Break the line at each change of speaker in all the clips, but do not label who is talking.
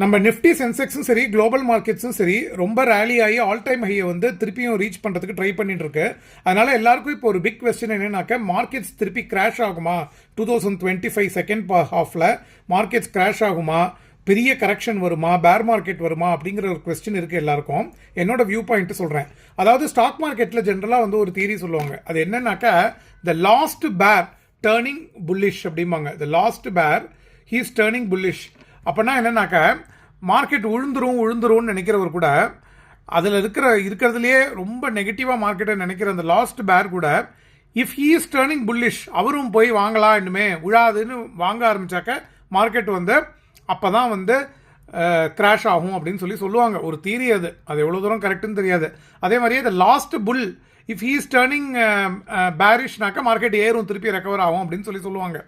நம்ம நிஃப்டி சென்செக்ஸும் சரி குளோபல் மார்க்கெட்ஸும் சரி ரொம்ப ரேலி ஆகி ஆல் டைம் ஹையை வந்து திருப்பியும் ரீச் பண்ணுறதுக்கு ட்ரை பண்ணிட்டு இருக்கு அதனால எல்லாருக்கும் இப்போ ஒரு பிக் கொஸ்டின் என்னன்னாக்க மார்க்கெட்ஸ் திருப்பி கிராஷ் ஆகுமா? Two thousand twenty five second ஹாஃபில் மார்க்கெட்ஸ் கிராஷ் ஆகுமா? பெரிய கரெக்ஷன் வருமா? பேர் மார்க்கெட் வருமா? அப்படிங்கிற ஒரு கொஸ்டின் இருக்குது எல்லாருக்கும். என்னோட வியூ பாயிண்ட் சொல்கிறேன் அதாவது ஸ்டாக் மார்க்கெட்டில் ஜென்ரலாக வந்து ஒரு தியரி சொல்லுவாங்க. அது என்னன்னாக்கா the last bear turning bullish அப்படிம்பாங்க. The last bear he's turning bullish அப்போனா என்னன்னாக்கா மார்க்கெட் உழுந்துரும் உழுந்துரும்னு நினைக்கிறவர் கூட அதில் இருக்கிற இருக்கிறதுலையே ரொம்ப நெகட்டிவாக மார்க்கெட்டை நினைக்கிற அந்த லாஸ்ட் பேர் கூட if he is turning bullish அவரும் போய் வாங்கலாம் இன்னுமே விழாதுன்னு வாங்க ஆரம்பித்தாக்க மார்க்கெட் வந்து அப்போ தான் வந்து கிராஷ் ஆகும் அப்படின்னு சொல்லி சொல்லுவாங்க. ஒரு தீரி அது. அது எவ்வளோ தூரம் கரெக்டுன்னு தெரியாது. அதே மாதிரியே இந்த last bull if he is turning பேரிஷ்னாக்கா market ஏறும் திருப்பி ரெக்கவர் ஆகும் அப்படின்னு சொல்லி சொல்லுவாங்க.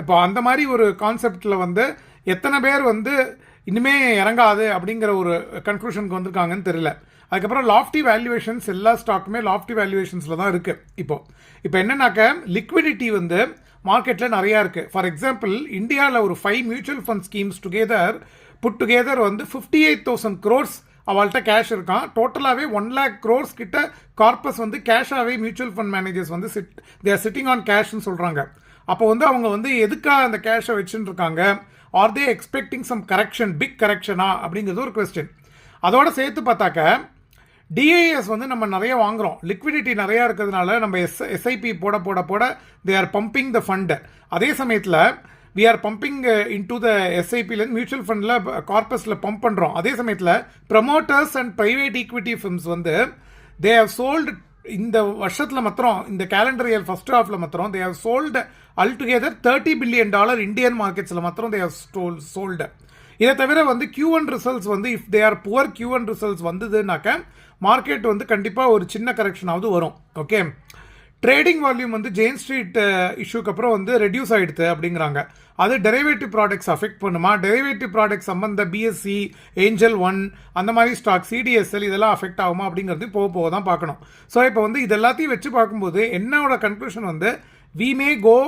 இப்போ அந்த மாதிரி ஒரு கான்செப்டில் வந்து எத்தனை பேர் வந்து இனிமே இறங்காது அப்படிங்கிற ஒரு கன்க்ளூஷனுக்கு வந்திருக்காங்கன்னு தெரியல. அதுக்கப்புறம் லாஃப்டி வேல்யூவேஷன்ஸ் எல்லா ஸ்டாக்குமே லாஃப்டி வேல்யூவேஷன்ஸில் தான் இருக்குது இப்போ இப்போ என்னன்னாக்க லிக்விடிட்டி வந்து மார்க்கெட்டில் நிறையா இருக்குது ஃபார் எக்ஸாம்பிள் இந்தியாவில் ஒரு five mutual fund schemes together put together வந்து ஃபிஃப்டி எயிட் தௌசண்ட் க்ரோர்ஸ் அவள்கிட்ட கேஷ் இருக்கான் டோட்டலாகவே ஒன் லேக் க்ரோர்ஸ் கிட்ட கார்பஸ் வந்து கேஷாகவே மியூச்சுவல் ஃபண்ட் மேனேஜர்ஸ் வந்து சிட் தேர் சிட்டிங் ஆன் கேஷ்னு சொல்கிறாங்க அப்போ வந்து அவங்க வந்து எதுக்காக அந்த கேஷை வச்சுட்டு இருக்காங்க are they expecting some correction big கரெக்ஷனா அப்படிங்கிறது ஒரு கொஸ்டின் அதோட சேர்த்து பார்த்தாக்க டிஐஎஸ் வந்து நம்ம நிறைய வாங்குகிறோம் லிக்விடிட்டி நிறையா இருக்கிறதுனால நம்ம எஸ் எஸ்ஐபி போட போட போட they are pumping the fund அதே சமயத்தில் we are pumping into the எஸ்ஐபிலேருந்து mutual ஃபண்டில் கார்பஸில் பம்ப் பண்ணுறோம் அதே சமயத்தில் promoters and private equity firms வந்து தே ஹவ் சோல்டு இந்த வருஷத்தில் மாத்திரம் இந்த கேலண்டர் இயர் ஃபர்ஸ்ட் ஹாஃபில் மாத்திரம் they have sold altogether thirty billion dollar Indian மார்க்கெட்ஸில் மாத்திரம் தே ஹவ் ஸ்டோல் சோல்டு இதை தவிர வந்து கியூ ஒன் ரிசல்ட்ஸ் வந்து if they are poor Q one results வந்ததுனாக்க market வந்து கண்டிப்பாக ஒரு சின்ன கரெக்ஷனாவது வரும். ஓகே ட்ரேடிங் வால்யூம் வந்து ஜெயின் ஸ்ட்ரீட் இஷ்யூக்கு அப்புறம் வந்து ரெடியூஸ் ஆகிடுது அப்படிங்கிறாங்க. அது டெரிவேட்டிவ் ப்ராடக்ட்ஸ் அஃபெக்ட் பண்ணுமா? டெரிவேட்டிவ் ப்ராடக்ட் சம்பந்த பிஎஸ்சி ஏஞ்சல் ஒன் அந்த மாதிரி ஸ்டாக் சிடிஎஸ்எல் இதெல்லாம் அஃபெக்ட் ஆகுமா அப்படிங்கிறது போக போக தான் பார்க்கணும். ஸோ இப்போ வந்து இது எல்லாத்தையும் வச்சு பார்க்கும்போது என்னோட கன்க்ளூஷன் வந்து we may go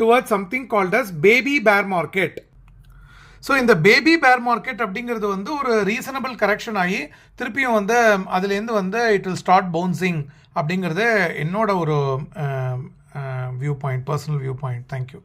toward something called as baby bear market so இந்த பேபி பேர் மார்க்கெட் அப்படிங்கிறது வந்து ஒரு ரீசனபிள் கரெக்ஷன் ஆகி திருப்பியும் வந்து அதுலேருந்து வந்து இட் வில் ஸ்டார்ட் பவுன்சிங் அப்படிங்கிறது என்னோட ஒரு view point personal view point thank you